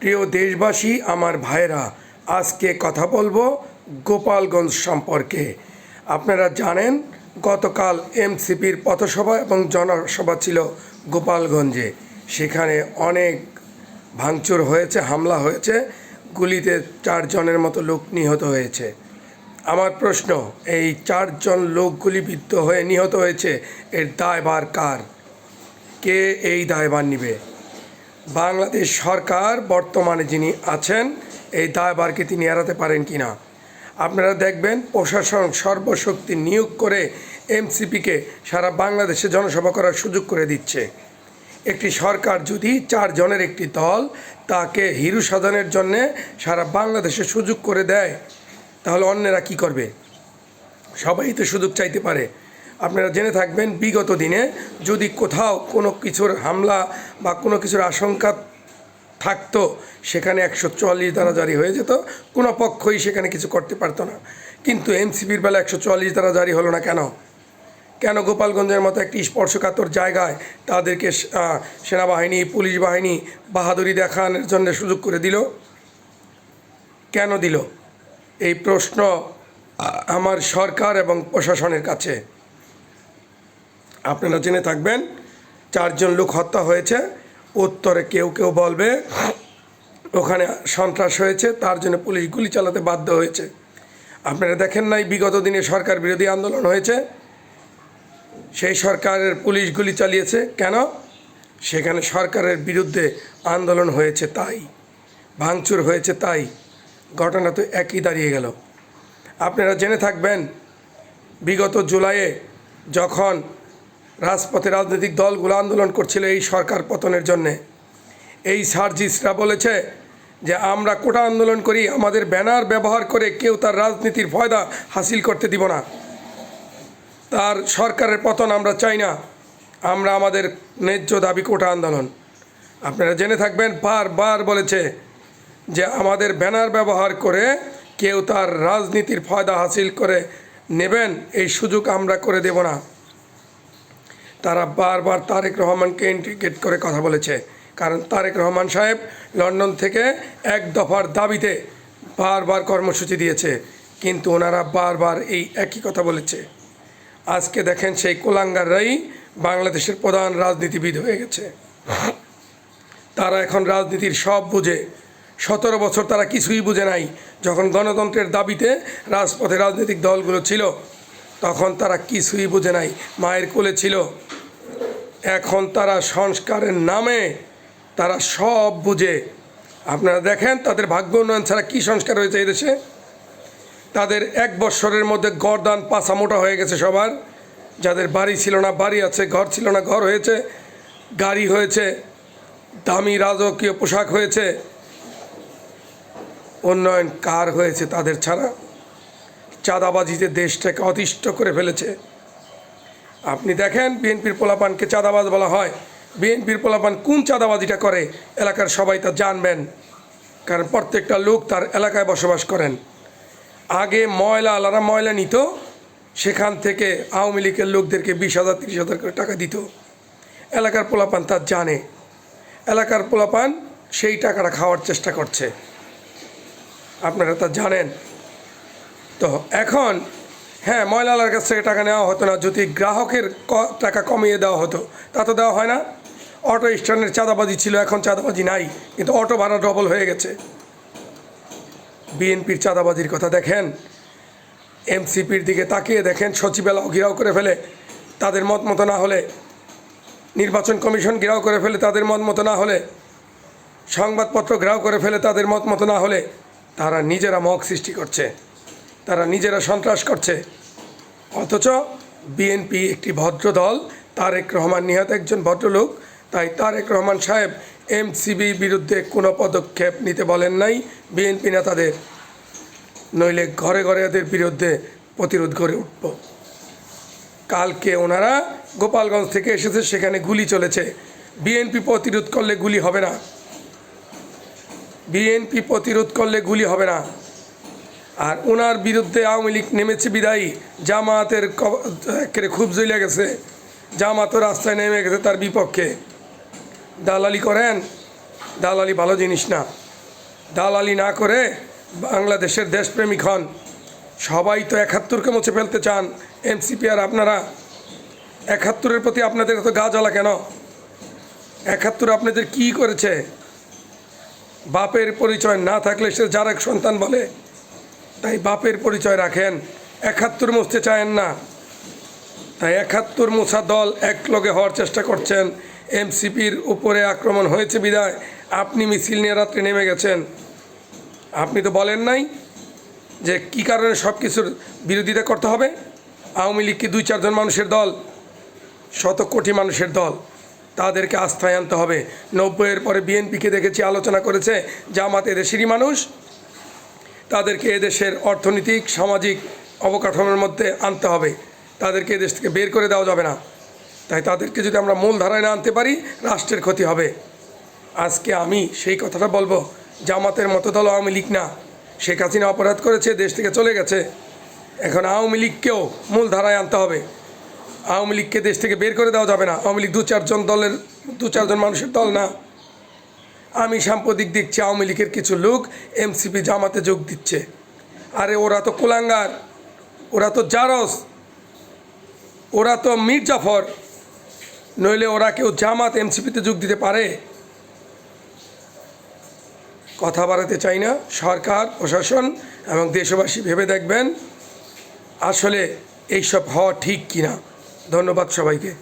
প্রিয় দেশবাসী, আমার ভাইরা আজকে কথা বলব গোপালগঞ্জ সম্পর্কে। আপনারা জানেন, গতকাল এমসিপির পথসভা এবং জনসভা ছিল গোপালগঞ্জে। সেখানে অনেক ভাঙচুর হয়েছে, হামলা হয়েছে, গুলিতে চারজনের মতো লোক নিহত হয়েছে। আমার প্রশ্ন, এই চারজন লোক গুলিবিদ্ধ হয়ে নিহত হয়েছে, এর দায়ভার কার? কে এই দায়ভার নিবে? বাংলাদেশ সরকার বর্তমানে যিনি আছেন, এই দায়ভারকে তিনি এড়াতে পারেন কি না আপনারা দেখবেন প্রশাসন সর্বশক্তি নিয়োগ করে এমসিপিকে সারা বাংলাদেশে জনসভা করার সুযোগ করে দিচ্ছে। একটি সরকার যদি চারজনের একটি দল তাকে হিরু সাধনের জন্যে সারা বাংলাদেশে সুযোগ করে দেয়, তাহলে অন্যেরা কি করবে? সবাই তো সুযোগ চাইতে পারে। আপনারা জেনে থাকবেন, বিগত দিনে যদি কোথাও কোনো কিছুর হামলা বা কোনো কিছুর আশঙ্কা থাকতো, সেখানে একশো চুয়াল্লিশ দ্বারা জারি হয়ে যেত। কোনো পক্ষই সেখানে কিছু করতে পারতো না। কিন্তু এনসিপির বেলা একশো চুয়াল্লিশ দ্বারা জারি হলো না কেন? কেন গোপালগঞ্জের মতো একটি স্পর্শকাতর জায়গায় তাদেরকে সেনাবাহিনী, পুলিশ বাহিনী বাহাদুরি দেখানোর জন্য সুযোগ করে দিল? কেন দিল? এই প্রশ্ন আমার সরকার এবং প্রশাসনের কাছে। আপনারা জেনে থাকবেন, চারজন লোক হত্যা হয়েছে, উত্তরে কেউ কেউ বলবে, ওখানে সন্ত্রাস হয়েছে, তার জন্য পুলিশ গুলি চালাতে বাধ্য হয়েছে। আপনারা দেখেন নাই, বিগত দিনে সরকার বিরোধী আন্দোলন হয়েছে, সেই সরকারের পুলিশ গুলি চালিয়েছে, কেন? সেখানে সরকারের বিরুদ্ধে আন্দোলন হয়েছে তাই, ভাঙচুর হয়েছে তাই, ঘটনা তো একই দাঁড়িয়ে গেল। আপনারা জেনে থাকবেন, বিগত জুলাইয়ে যখন রাজপথে রাজনৈতিক দলগুলো আন্দোলন করছিল এই সরকার পতনের জন্যে। এই সার্জিসরা বলেছে যে, আমরা কোটা আন্দোলন করি, আমাদের ব্যানার ব্যবহার করে কেউ তার রাজনীতির ফয়দা হাসিল করতে দিব না। তার সরকারের পতন আমরা চাই না। আমরা আমাদের ন্যায্য দাবি কোটা আন্দোলন। আপনারা জেনে থাকবেন, বারবার বলেছে যে, আমাদের ব্যানার ব্যবহার করে কেউ তার রাজনীতির ফয়দা হাসিল করে নেবেন, এই সুযোগ আমরা করে দেব না। তারা বারবার তারেক রহমানকে ইন্ডিকেট করে কথা বলেছে। কারণ তারেক রহমান সাহেব লন্ডন থেকে এক দফার দাবিতে বারবার কর্মসূচি দিয়েছে, কিন্তু ওনারা বারবার এই একই কথা বলেছে। আজকে দেখেন সেই কোলাঙ্গাররাই বাংলাদেশের প্রধান রাজনীতিবিদ হয়ে গেছে। তারা এখন রাজনীতির সব বুঝে। সতেরো বছর তারা কিছুই বুঝে নাই। যখন গণতন্ত্রের দাবিতে রাজপথে রাজনৈতিক দলগুলো ছিল, তখন তারা কিছুই বুঝে নাই। মায়ের কোলে ছিল। এখন তারা সংস্কারের নামে তারা সব বুঝে। আপনারা দেখেন তাদের ভাগ্য উন্নয়ন ছাড়া কী সংস্কার হয়েছে এদেশে তাদের এক বৎসরের মধ্যে গরদান পাছা মোটা হয়ে গেছে সবার। যাদের বাড়ি ছিল না, বাড়ি আছে, ঘর ছিল না, ঘর হয়েছে, গাড়ি হয়েছে, দামি রাজকীয় পোশাক হয়েছে। উন্নয়ন কার হয়েছে তাদের ছাড়া? চাঁদাবাজিতে দেশটাকে অতিষ্ঠ করে ফেলেছে। আপনি দেখেন বিএনপির পোলাপানকে চাঁদাবাজ বলা হয়। বিএনপির পোলাপান কোন চাঁদাবাজিটা করে? এলাকার সবাই তা জানবেন। কারণ প্রত্যেকটা লোক তার এলাকায় বসবাস করেন। আগে ময়লা, আলারা ময়লা নিত। সেখান থেকে আওয়ামী লীগের লোকদেরকে বিশ হাজার, তিরিশ হাজার করে টাকা দিত। এলাকার পোলাপান তা জানে। এলাকার পোলাপান সেই টাকাটা খাওয়ার চেষ্টা করছে। আপনারা তা জানেন। তো এখন হ্যাঁ ময়লালার কাছ থেকে টাকা নেওয়া হতো না। যদি গ্রাহকের টাকা কমিয়ে দেওয়া হতো, তা তো দেওয়া হয় না। অটো স্ট্যান্ডের চাঁদাবাজি ছিল, এখন চাঁদাবাজি নাই। কিন্তু অটো ভাড়া ডবল হয়ে গেছে। বিএনপির চাঁদাবাজির কথা দেখেন। এমসিপির দিকে তাকিয়ে দেখেন সচিবালয় ঘিরাও করে ফেলে, তাদের মত মতো না হলে। নির্বাচন কমিশন ঘেরাও করে ফেলে, তাদের মত মতো না হলে। সংবাদপত্র ঘেরাও করে ফেলে, তাদের মত মতো না হলে। তারা নিজেরা মক সৃষ্টি করছে। তারা নিজেরা সন্ত্রাস করছে। অথচ বিএনপি একটি ভদ্র দল তারেক রহমান নিহত একজন ভদ্রলোক, তাই তারেক রহমান সাহেব এমসিবির বিরুদ্ধে কোনো পদক্ষেপ নিতে বলেন নাই বিএনপি নেতাদের। নইলে ঘরে ঘরে এদের বিরুদ্ধে প্রতিরোধ গড়ে উঠব। কালকে ওনারা গোপালগঞ্জ থেকে এসেছে, সেখানে গুলি চলেছে। বিএনপি প্রতিরোধ করলে গুলি হবে না। বিএনপি প্রতিরোধ করলে গুলি হবে না। আর ওনার বিরুদ্ধে আওয়ামী লীগ নেমেছে বিদায়ী। জামাতের একেবারে খুব জ্বলে গেছে। জামাতও রাস্তায় নেমে গেছে তার বিপক্ষে। দালালি করেন। দালালি ভালো জিনিস না। দালালি না করে বাংলাদেশের দেশপ্রেমিক হন। সবাই তো একাত্তরকে মুছে ফেলতে চান। এমসিপি আর আপনারা? একাত্তরের প্রতি আপনাদের এত গা জ্বালা কেন? একাত্তর আপনাদের কি করেছে? বাপের পরিচয় না থাকলে সে যার এক সন্তান বলে তাই বাপের পরিচয় রাখেন। একাত্তর মুছতে চায়েন না। তাই একাত্তর মোছা দল এক লগে হওয়ার চেষ্টা করছেন। এমসিপির উপরে আক্রমণ হয়েছে বিদায়। আপনি মিছিল নিয়ে রাত্রে নেমে গেছেন। আপনি তো বলেন নাই যে কি কারণে সব কিছুর বিরোধিতা করতে হবে? আওয়ামী লীগ কি দুই, চারজন মানুষের দল? শত কোটি মানুষের দল। তাদেরকে আস্থায় আনতে হবে। নব্বইয়ের পরে বিএনপিকে দেখেছি, আলোচনা করেছে জামাত এদেশেরই মানুষ। তাদেরকে এদেশের অর্থনৈতিক, সামাজিক অবকাঠামোর মধ্যে আনতে হবে। তাদেরকে এদেশ থেকে বের করে দেওয়া যাবে না। তাই তাদেরকে যদি আমরা মূল ধারায় না আনতে পারি, রাষ্ট্রের ক্ষতি হবে। আজকে আমি সেই কথাটা বলব, জামাতের মতো দল আওয়ামী লীগ না। শেখ হাসিনা অপরাধ করেছে, দেশ থেকে চলে গেছে। এখন আওয়ামী লীগকেও মূল ধারায় আনতে হবে। আওয়ামী লীগকে দেশ থেকে বের করে দেওয়া যাবে না। আওয়ামী লীগ দু চারজন দলের দু চারজন মানুষের দল না। আমি সাম্প্রতিক দেখছি আওয়ামী লীগের কিছু লোক এমসিপি জামাতে যোগ দিচ্ছে। আরে ওরা তো কোলাঙ্গার, ওরা তো জারস, ওরা তো মীর মির্জাফর নইলে ওরা কেউ জামাত এমসিপিতে যোগ দিতে পারে? কথা বাড়াতে চাই না, সরকার, প্রশাসন এবং দেশবাসী ভেবে দেখবেন আসলে এইসব হওয়া ঠিক কিনা। ধন্যবাদ সবাইকে।